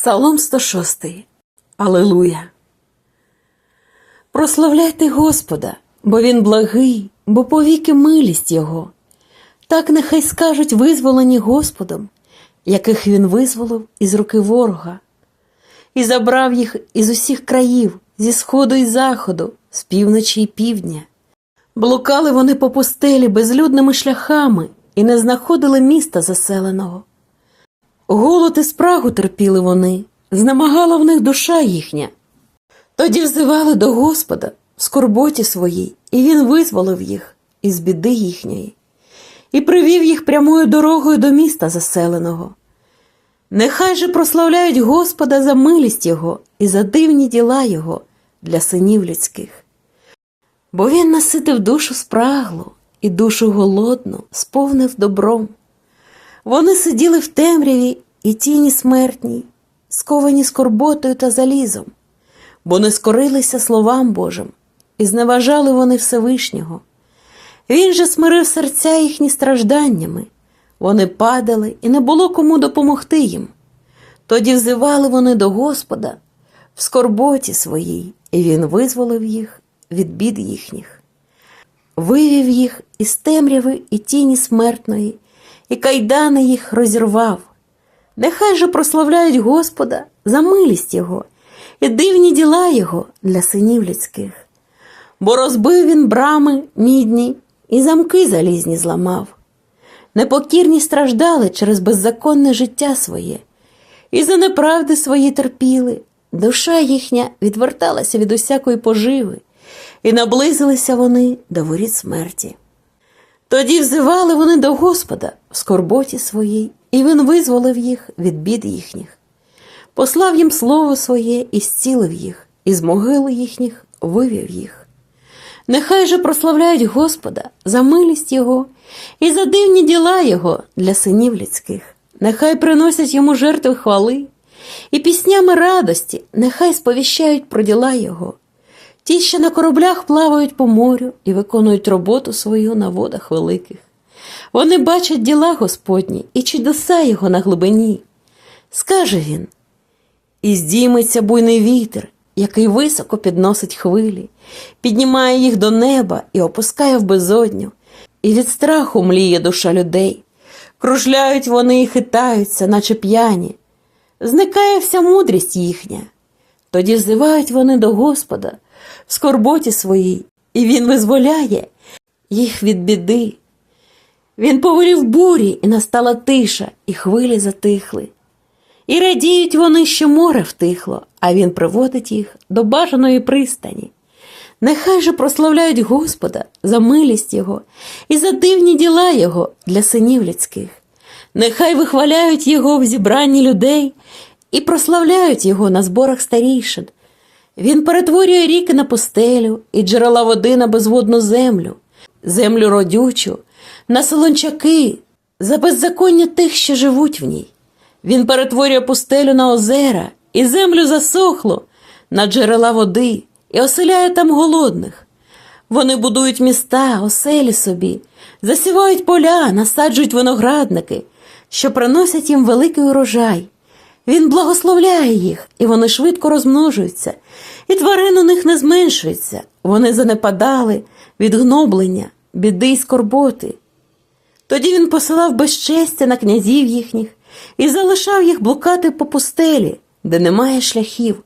Псалом 106. Алилуя. Прославляйте Господа, бо Він благий, бо повіки милість Його. Так нехай скажуть визволені Господом, яких Він визволив із руки ворога, і забрав їх із усіх країв, зі сходу і заходу, з півночі і півдня. Блукали вони по пустелі безлюдними шляхами і не знаходили міста заселеного. Голод і спрагу терпіли вони, знемагала в них душа їхня. Тоді взивали до Господа в скорботі своїй, і Він визволив їх із біди їхньої, і привів їх прямою дорогою до міста заселеного. Нехай же прославляють Господа за милість Його і за дивні діла Його для синів людських. Бо Він наситив душу спраглу і душу голодну сповнив добром. Вони сиділи в темряві і тіні смертній, сковані скорботою та залізом, бо не скорилися словам Божим, і зневажали вони Всевишнього. Він же смирив серця їхні стражданнями, вони падали, і не було кому допомогти їм. Тоді взивали вони до Господа в скорботі своїй, і Він визволив їх від бід їхніх вивів їх із темряви і тіні смертної, і кайдани їх розірвав. Нехай же прославляють Господа за милість Його і дивні діла Його для синів людських. Бо розбив він брами мідні і замки залізні зламав. Непокірні страждали через беззаконне життя своє, і за неправди свої терпіли. Душа їхня відверталася від усякої поживи, і наблизилися вони до воріт смерті. Тоді взивали вони до Господа в скорботі своїй, і він визволив їх від бід їхніх, послав їм слово своє і зцілив їх, і з могили їхніх вивів їх. Нехай же прославляють Господа за милість Його і за дивні діла Його для синів людських. Нехай приносять йому жертви хвали, і піснями радості нехай сповіщають про діла Його. Ті, що на кораблях плавають по морю і виконують роботу свою на водах великих. Вони бачать діла Господні і чудеса Його на глибині. Скаже він: І здійметься буйний вітер, який високо підносить хвилі, піднімає їх до неба і опускає в безодню, і від страху мліє душа людей. Кружляють вони і хитаються, наче п'яні. Зникає вся мудрість їхня. Тоді взивають вони до Господа в скорботі своїй, і Він визволяє їх від біди. Він повелів бурі, і настала тиша, і хвилі затихли. І радіють вони, що море втихло, а він приводить їх до бажаної пристані. Нехай же прославляють Господа за милість Його і за дивні діла Його для синів людських. Нехай вихваляють Його в зібранні людей і прославляють Його на зборах старійшин. Він перетворює ріки на пустелю і джерела води на безводну землю, землю родючу, на солончаки, за беззаконня тих, що живуть в ній. Він перетворює пустелю на озера і землю засохло на джерела води і оселяє там голодних. Вони будують міста, оселі собі, засівають поля, насаджують виноградники, що приносять їм великий урожай. Він благословляє їх, і вони швидко розмножуються, і тварин у них не зменшується. Вони занепадали від гноблення, біди й скорботи. Тоді він посилав безчестя на князів їхніх і залишав їх блукати по пустелі, де немає шляхів.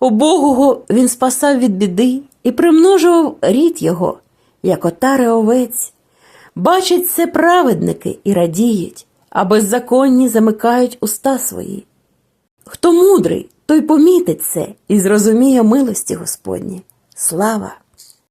Убогого він спасав від біди і примножував рід його, як отари овець. Бачать це праведники і радіють, а беззаконні замикають уста свої. Хто мудрий, той помітить це і зрозуміє милості Господні. Слава!